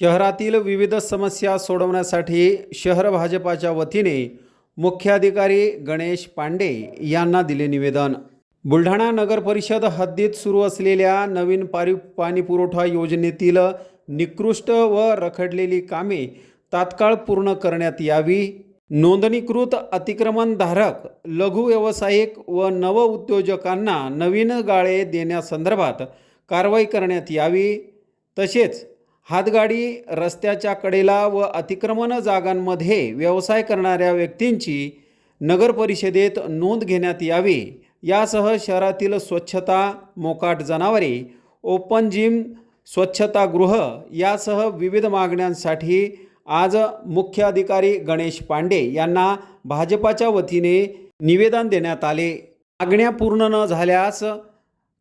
शहरातील विविध समस्या सोडवण्यासाठी शहर भाजपाच्या वतीने मुख्याधिकारी गणेश पांडे यांना दिले निवेदन. बुलढाणा नगर परिषद हद्दीत सुरू असलेल्या नवीन पारी पाणीपुरवठा योजनेतील निकृष्ट व रखडलेली कामे तात्काळ पूर्ण करण्यात यावी. नोंदणीकृत अतिक्रमणधारक लघु व्यावसायिक व नवउद्योजकांना नवीन गाळे देण्यासंदर्भात कारवाई करण्यात यावी. तसेच हातगाडी रस्त्याच्या कडेला व अतिक्रमण जागांमध्ये व्यवसाय करणाऱ्या व्यक्तींची नगर परिषदेत नोंद घेण्यात यावी. यासह शहरातील स्वच्छता मोकाट जनावरे ओपन जिम स्वच्छतागृह यासह विविध मागण्यांसाठी आज मुख्याधिकारी गणेश पांडे यांना भाजपाच्या वतीने निवेदन देण्यात आले. मागण्या पूर्ण न झाल्यास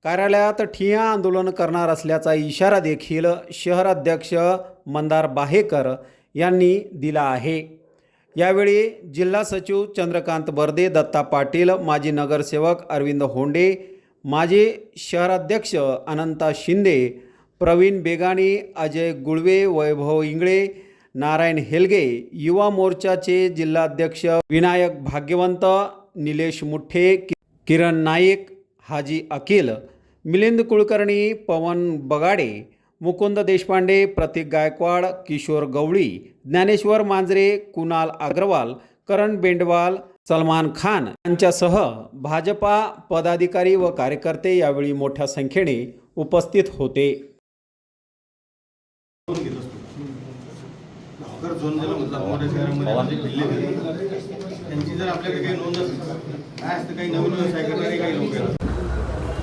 कार्यालयात ठिया आंदोलन करणार असल्याचा इशारा देखील शहराध्यक्ष मंदार बाहेकर यांनी दिला आहे. यावेळी जिल्हा सचिव चंद्रकांत बर्दे दत्ता पाटील माजी नगरसेवक अरविंद होंडे माजी शहराध्यक्ष अनंता शिंदे प्रवीण बेगाणी अजय गुळवे वैभव इंगळे नारायण हेलगे युवा मोर्चाचे जिल्हाध्यक्ष विनायक भाग्यवंत निलेश मुठ्ठे किरण नाईक हाजी अकील मिलिंद कुलकर्णी पवन बगाडे मुकुंद देशपांडे प्रतीक गायकवाड किशोर गवळी ज्ञानेश्वर मांजरे कुणाल अग्रवाल करण बेंडवाल सलमान खान यांच्यासह भाजपा पदाधिकारी व कार्यकर्ते यावेळी मोठ्या संख्येने उपस्थित होते. त्यांची जर आपल्याकडे काही नोंद असेल काय असतं काही नवीन व्यवसाय करणारे काही लोक आहेत.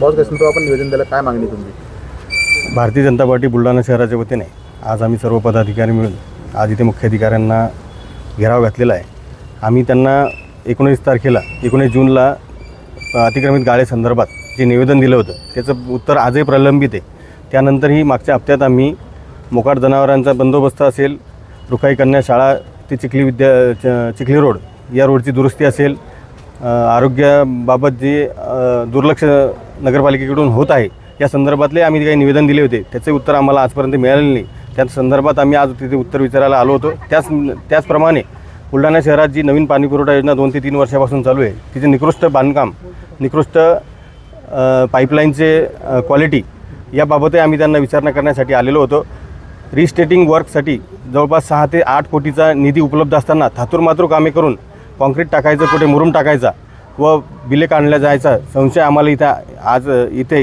बॉस देशमुख आपण निवेदन द्यायला काय मागणी तुमची? भारतीय जनता पार्टी बुलढाणा शहराच्या वतीने आज आम्ही सर्व पदाधिकारी मिळून आज इथे मुख्याधिकाऱ्यांना घेराव घातलेला आहे. आम्ही त्यांना एकोणीस तारखेला एकोणीस जूनला अतिक्रमित गाळेसंदर्भात जे निवेदन दिलं होतं त्याचं उत्तर आजही प्रलंबित आहे. त्यानंतरही मागच्या हप्त्यात आम्ही मोकाट जनावरांचा बंदोबस्त असेल रुखाई कन्या शाळा ते चिखली विद्या चिखली रोड या रोडची दुरुस्ती असेल आरोग्याबाबत जे दुर्लक्ष नगरपालिकेकडून होत आहे. या संदर्भातले आम्ही काही निवेदन दिले होते. त्याचे उत्तर आम्हाला आजपर्यंत मिळालेले नाही. त्या संदर्भात आम्ही आज तिथे उत्तर विचारायला आलो होतो. त्याच त्याचप्रमाणे बुलढाणा शहरात जी नवीन पाणीपुरवठा योजना दोन ते तीन वर्षापासून चालू आहे तिचे निकृष्ट बांधकाम निकृष्ट पाईपलाईनचे क्वालिटी याबाबतही आम्ही त्यांना विचारणा करण्यासाठी आलेलो होतो. रिस्टेटिंग वर्कसाठी जवळपास सहा ते आठ कोटीचा निधी उपलब्ध असताना थातूरमातूर कामे करून कॉन्क्रीट टाकायचं कुठे मुरुम टाकायचा व बिले काढल्या जायचा संशय आम्हाला इथं आज इथे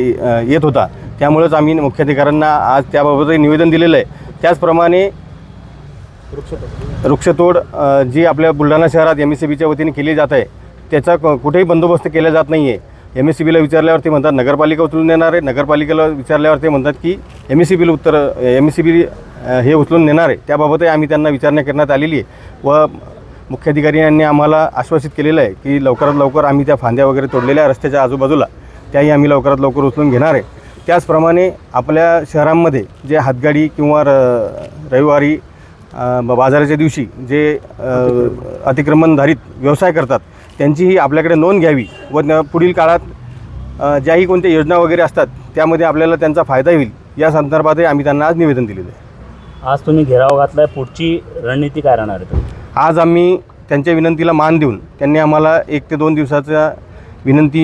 येत होता. त्यामुळेच आम्ही मुख्याधिकाऱ्यांना आज त्याबाबतही निवेदन दिलेलं आहे. त्याचप्रमाणे वृक्षतोड जी आपल्या बुलढाणा शहरात एम एस सी बीच्या वतीने केली जात आहे त्याचा क- कुठेही बंदोबस्त केला जात नाही आहे एम एस सी बीला विचारल्यावर ते म्हणतात नगरपालिका उचलून देणार आहे. नगरपालिकेला विचारल्यावर ते म्हणतात की एम एस सी बीला उत्तर एम एस सी बी हे उचलून नेणार आहे. त्याबाबतही आम्ही त्यांना विचारणा करण्यात आलेली आहे. व मुख्याधिकारी यांनी आम्हाला आश्वासित केलेलं आहे की लवकरात लवकर आम्ही त्या फांद्या वगैरे तोडलेल्या रस्त्याच्या आजूबाजूला त्याही आम्ही लवकरात लवकर उचलून घेणार आहे. त्याचप्रमाणे आपल्या शहरांमध्ये जे हातगाडी किंवा र रविवारी बाजाराच्या दिवशी जे अतिक्रमणधारीत अतिक्रमणधारित व्यवसाय करतात त्यांचीही आपल्याकडे नोंद घ्यावी व पुढील काळात ज्याही कोणत्या योजना वगैरे असतात त्यामध्ये आपल्याला त्यांचा फायदा होईल या संदर्भातही आम्ही त्यांना आज निवेदन दिलेलं आहे. आज तुम्ही घेराव घातला आहे पुढची रणनीती काय राहणार आहे? आज आम्ही त्यांच्या विनंतीला मान देऊन त्यांनी आम्हाला एक ते दोन दिवसाचा विनंती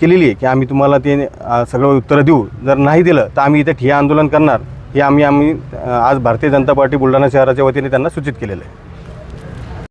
केलेली आहे की आम्ही तुम्हाला ते सगळं उत्तरं देऊ. जर नाही दिलं तर आम्ही इथे ठिय्या आंदोलन करणार हे आम्ही आम्ही आज भारतीय जनता पार्टी बुलढाणा शहराच्या वतीने त्यांना सूचित केलेलं आहे.